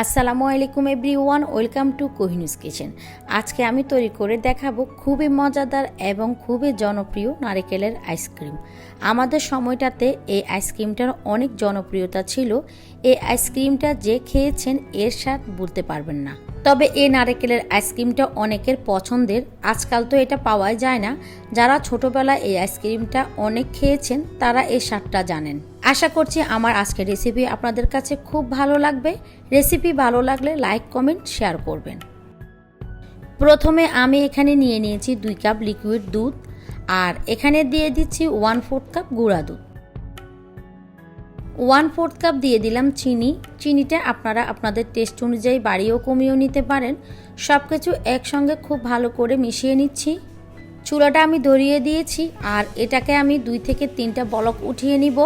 আসসালামু আলাইকুম every one welcome to কোহিনুস কিচেন। আজকে আমি তৈরি করে দেখাবো খুবই মজাদার এবং খুবই জনপ্রিয় নারিকেলের আইসক্রিম আমাদের সময়টাতে এই আইসক্রিমটার অনেক জনপ্রিয়তা ছিল। এই আইসক্রিমটা যে খেয়েছেন এর স্বাদ বলতে পারবেন না। তবে এই নারকেলের আইসক্রিমটা অনেকের পছন্দের। আজকাল তো এটা পাওয়াই যায় না। যারা ছোটবেলায় এই আইসক্রিমটা অনেক খেয়েছেন, তারা এই স্বাদটা জানেন। আশা করছি আমার আজকের রেসিপি আপনাদের কাছে খুব ভালো লাগবে। রেসিপি ভালো লাগলে লাইক কমেন্ট শেয়ার করবেন। প্রথমে আমি এখানে নিয়ে নিয়েছি দুই কাপ লিকুইড দুধ। আর এখানে দিয়ে দিচ্ছি ওয়ান ফোর্থ কাপ গুঁড়া দুধ। ওয়ান ফোর্থ কাপ দিয়ে দিলাম চিনি। চিনিটা আপনারা আপনাদের টেস্ট অনুযায়ী বাড়িয়েও কমিয়েও নিতে পারেন। সব কিছু একসঙ্গে খুব ভালো করে মিশিয়ে নিচ্ছি। চুলাটা আমি ধরিয়ে দিয়েছি আর এটাকে আমি দুই থেকে তিনটা বলক উঠিয়ে নিব।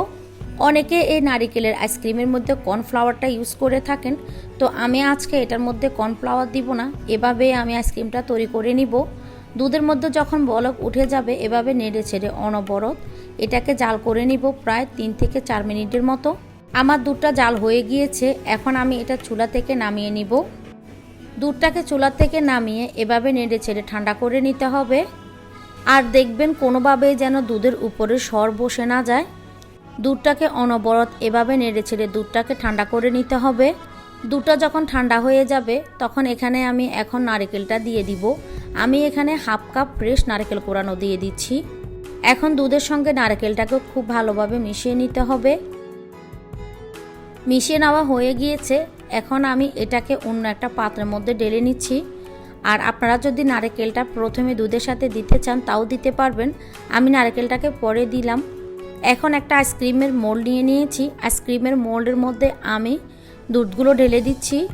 অনেকে এই নারিকেলের আইসক্রিমের মধ্যে কর্নফ্লাওয়ারটা ইউজ করে থাকেন। তো আমি আজকে এটার মধ্যে কর্নফ্লাওয়ার দিব না। এভাবে আমি আইসক্রিমটা তৈরি করে নিব। দুধের মধ্যে যখন বলক উঠে যাবে, এভাবে নেড়ে ছেড়ে অনবরত এটাকে জাল করে নিব প্রায় তিন থেকে চার মিনিটের মতো। আমার দুধটা জাল হয়ে গিয়েছে, এখন আমি এটা চুলা থেকে নামিয়ে নিব। দুধটাকে চুলা থেকে নামিয়ে এভাবে নেড়ে ছেড়ে ঠান্ডা করে নিতে হবে। আর দেখবেন কোনোভাবেই যেন দুধের উপরে সর বসে না যায়। দুধটাকে অনবরত এভাবে নেড়ে ছেড়ে দুধটাকে ঠান্ডা করে নিতে হবে। দুধটা যখন ঠান্ডা হয়ে যাবে, তখন এখানে আমি এখন নারকেলটা দিয়ে দিব। আমি এখানে হাফ কাপ ফ্রেশ নারকেল কোরানো দিয়ে দিচ্ছি। এখন দুধের সঙ্গে নারকেলটাকে খুব ভালোভাবে মিশিয়ে নিতে হবে। মিশিয়ে নেওয়া হয়ে গিয়েছে। এখন আমি এটাকে অন্য একটা পাত্রের মধ্যে ঢেলে নিচ্ছি। আর আপনারা যদি নারকেলটা প্রথমে দুধের সাথে দিতে চান, তাও দিতে পারবেন। আমি নারকেলটাকে পরে দিলাম। এখন একটা আইসক্রিমের মোল্ড নিয়ে নিয়েছি। আইসক্রিমের মোল্ডের মধ্যে আমি দুধগুলো ঢেলে দিচ্ছি।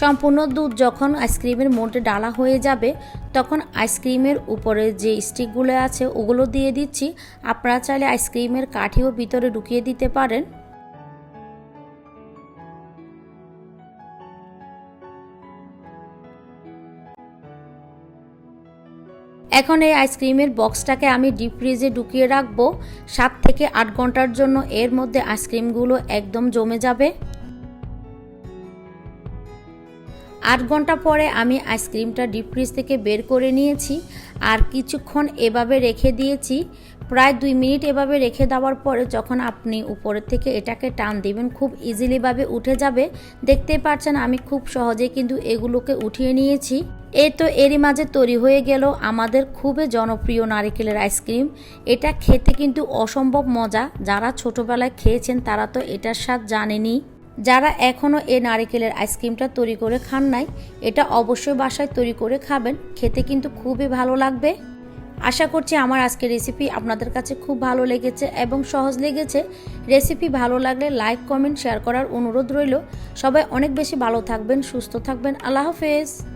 সম্পূর্ণ দুধ যখন আইসক্রিমের মোল্ডে ডালা হয়ে যাবে, তখন আইসক্রিমের উপরে যে স্টিকগুলো আছে, ওগুলো দিয়ে দিচ্ছি। আপনারা চাইলে আইসক্রিমের কাঠিও ভিতরে ঢুকিয়ে দিতে পারেন। এখন এই আইসক্রিমের বক্সটাকে আমি ডিপ ফ্রিজে ঢুকিয়ে রাখব। সাত থেকে আট ঘণ্টার জন্য এর মধ্যে আইসক্রিমগুলো একদম জমে যাবে। আট ঘণ্টা পরে আমি আইসক্রিমটা ডিপ ফ্রিজ থেকে বের করে নিয়েছি আর কিছুক্ষণ এভাবে রেখে দিয়েছি। প্রায় দুই মিনিট এভাবে রেখে দেওয়ার পরে যখন আপনি উপরের থেকে এটাকে টান দিবেন, খুব ইজিলিভাবে উঠে যাবে। দেখতে পাচ্ছেন আমি খুব সহজে কিন্তু এগুলোকে উঠিয়ে নিয়েছি। এ তো এরই মাঝে তৈরি হয়ে গেল আমাদের খুবই জনপ্রিয় নারিকেলের আইসক্রিম। এটা খেতে কিন্তু অসম্ভব মজা। যারা ছোটবেলায় খেয়েছেন তারা তো এটার স্বাদ জানেনি যারা এখনও এ নারিকেলের আইসক্রিমটা তৈরি করে খান নাই, এটা অবশ্যই বাসায় তৈরি করে খাবেন। খেতে কিন্তু খুবই ভালো লাগবে। আশা করছি আমার আজকে রেসিপি আপনাদের কাছে খুব ভালো লেগেছে এবং সহজ লেগেছে। রেসিপি ভালো লাগলে লাইক কমেন্ট শেয়ার করার অনুরোধ রইল। সবাই অনেক বেশি ভালো থাকবেন, সুস্থ থাকবেন। আল্লাহ হাফেজ।